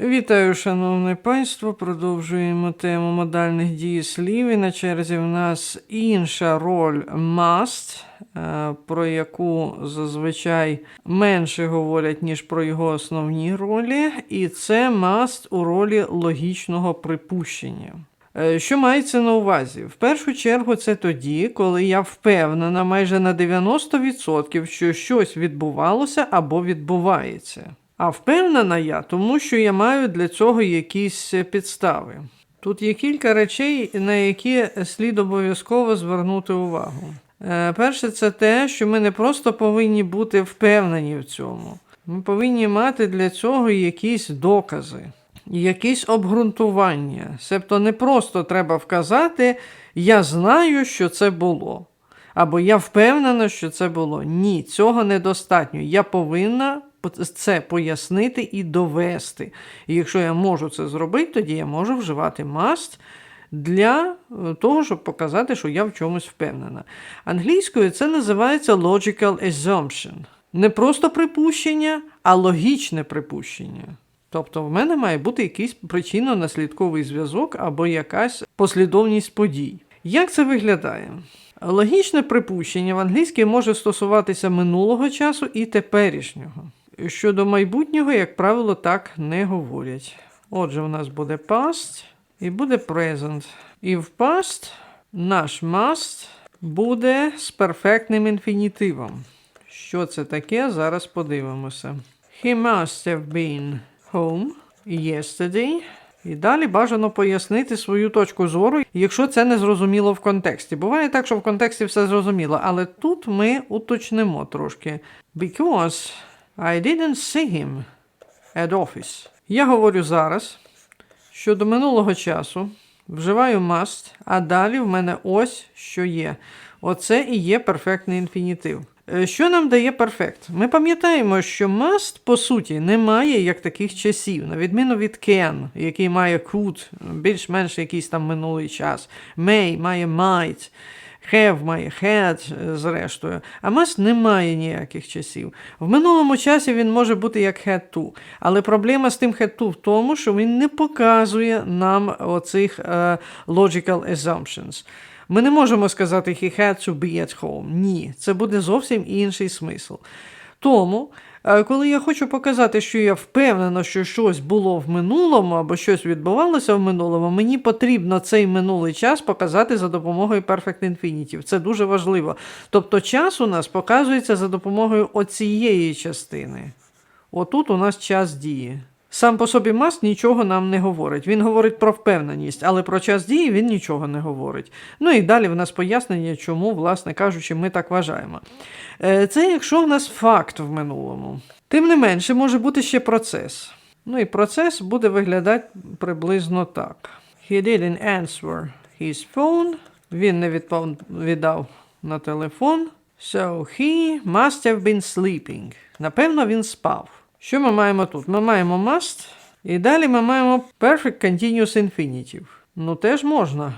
Вітаю, шановне панство. Продовжуємо тему модальних дієслів. І на черзі в нас інша роль must, е, про яку зазвичай менше говорять, ніж про його основні ролі. І це must у ролі логічного припущення. Е, Що мається на увазі? В першу чергу, це тоді, коли я впевнена майже на 90%, що щось відбувалося або відбувається. А впевнена я, тому що я маю для цього якісь е, підстави. Тут є кілька речей, на які слід обов'язково звернути увагу. Е, Перше, це те, що ми не просто повинні бути впевнені в цьому. Ми повинні мати для цього якісь докази, якісь обґрунтування. Себто не просто треба вказати, я знаю, що це було. Або я впевнена, що це було. Ні, цього недостатньо. Я повинна це пояснити і довести. І якщо я можу це зробити, тоді я можу вживати must для е, того, щоб показати, що я в чомусь впевнена. Англійською це називається logical assumption. Не просто припущення, а логічне припущення. Тобто в мене має бути якийсь причинно-наслідковий зв'язок або якась послідовність подій. Як це виглядає? Логічне припущення в англійській може стосуватися минулого часу і теперішнього. Щодо майбутнього, як правило, так не говорять. Отже, у нас буде past і буде present. І в past наш must буде з перфектним інфінітивом. Що це таке? Зараз подивимося. He must have been home yesterday. І далі бажано пояснити свою точку зору, якщо це не зрозуміло в контексті. Буває так, що в контексті все зрозуміло, але тут ми уточнимо трошки. Because I didn't see him at office. Я говорю зараз, що до минулого часу вживаю must, а далі в мене ось що є. Оце і є перфектний інфінітив. Е, Що нам дає перфект? Ми пам'ятаємо, що must, по суті, не має як таких часів, на відміну від can, який має could, більш-менш якийсь там минулий час. May має might. Have має had, е, зрештою, а must не має ніяких часів. В минулому часі він може бути як had to, але проблема з тим had to в тому, що він не показує нам оцих е, logical assumptions. Ми не можемо сказати he had to be at home. Ні, це буде зовсім інший смисл. Тому, коли я хочу показати, що я впевнена, що щось було в минулому або щось відбувалося в минулому, мені потрібно цей минулий час показати за допомогою Perfect Infinitive. Це дуже важливо. Тобто час у нас показується за допомогою оцієї частини. Отут у нас час дії. Сам по собі маст нічого нам не говорить. Він говорить про впевненість, але про час дії він нічого не говорить. Ну і далі в нас пояснення, чому, власне кажучи, ми так вважаємо. Е, Це якщо в нас факт в минулому. Тим не менше, може бути ще процес. Ну і процес буде виглядати приблизно так. He didn't answer his phone. Він не відповідав на телефон. So he must have been sleeping. Напевно, він спав. Що ми маємо тут? Ми маємо must, і далі ми маємо perfect continuous infinitive. Ну, теж можна.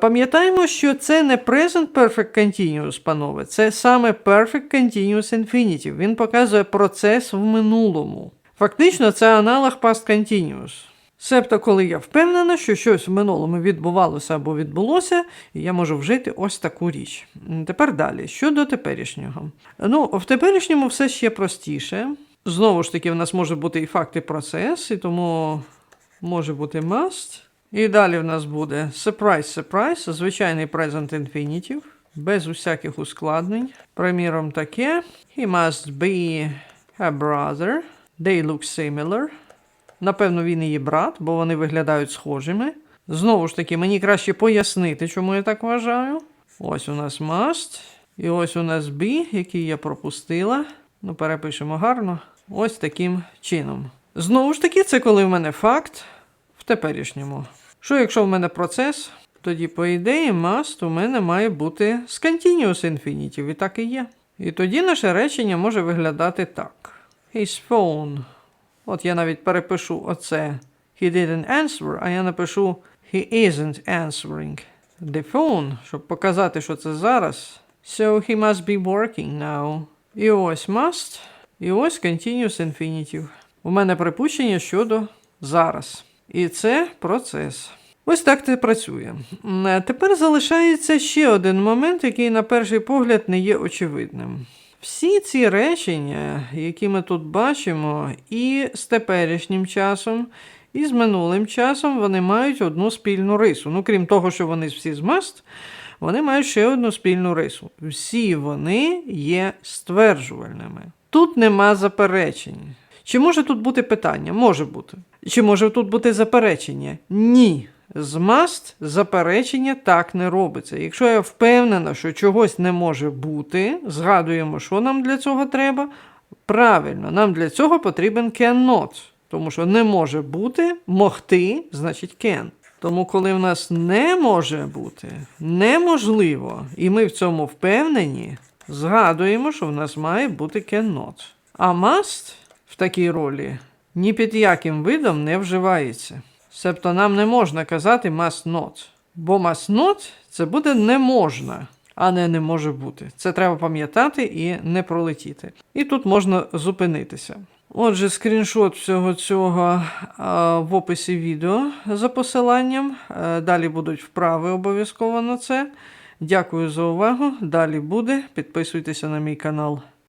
Пам'ятаємо, що це не present perfect continuous, панове, це саме perfect continuous infinitive. Він показує процес в минулому. Фактично, це аналог past continuous. Себто, коли я впевнена, що щось в минулому відбувалося або відбулося, я можу вжити ось таку річ. Тепер далі, щодо теперішнього. Ну, в теперішньому все ще простіше. Знову ж таки, в нас може бути і факт, і процес, і тому може бути must. І далі в нас буде surprise, surprise, звичайний present infinitive, без усяких ускладнень. Приміром, таке. He must be a brother. They look similar. Напевно, він є брат, бо вони виглядають схожими. Знову ж таки, мені краще пояснити, чому я так вважаю. Ось у нас must. І ось у нас be, який я пропустила. Ну, перепишемо гарно. Ось таким чином. Знову ж таки, це коли в мене факт в теперішньому. Що якщо в мене процес, тоді, по ідеї, must у мене має бути з continuous infinitive, і так і є. І тоді наше речення може виглядати так. His phone. От я навіть перепишу оце. He didn't answer, а я напишу He isn't answering the phone, щоб показати, що це зараз. So he must be working now. І ось must, і ось continuous infinitive. У мене припущення щодо зараз. І це процес. Ось так це працює. Е, Тепер залишається ще один момент, який на перший погляд не є очевидним. Всі ці речення, які ми тут бачимо, і з теперішнім часом, і з минулим часом, вони мають одну спільну рису. Ну, крім того, що вони всі з must, вони мають ще одну спільну рису. Всі вони є стверджувальними. Тут нема заперечень. Чи може тут бути питання? Може бути. Чи може тут бути заперечення? Ні. З must заперечення так не робиться. Якщо я впевнена, що чогось не може бути, згадуємо, що нам для цього треба. Правильно, нам для цього потрібен cannot. Тому що не може бути, могти, значить can. Тому, коли в нас не може бути, неможливо, і ми в цьому впевнені, згадуємо, що в нас має бути cannot. А must в такій ролі ні під яким видом не вживається. Себто нам не можна казати must not. Бо must not це буде не можна, а не не може бути. Це треба пам'ятати і не пролетіти. І тут можна зупинитися. Отже, скріншот всього цього в описі відео за посиланням. Е, Далі будуть вправи обов'язково на це. Дякую за увагу. Далі буде. Підписуйтеся на мій канал.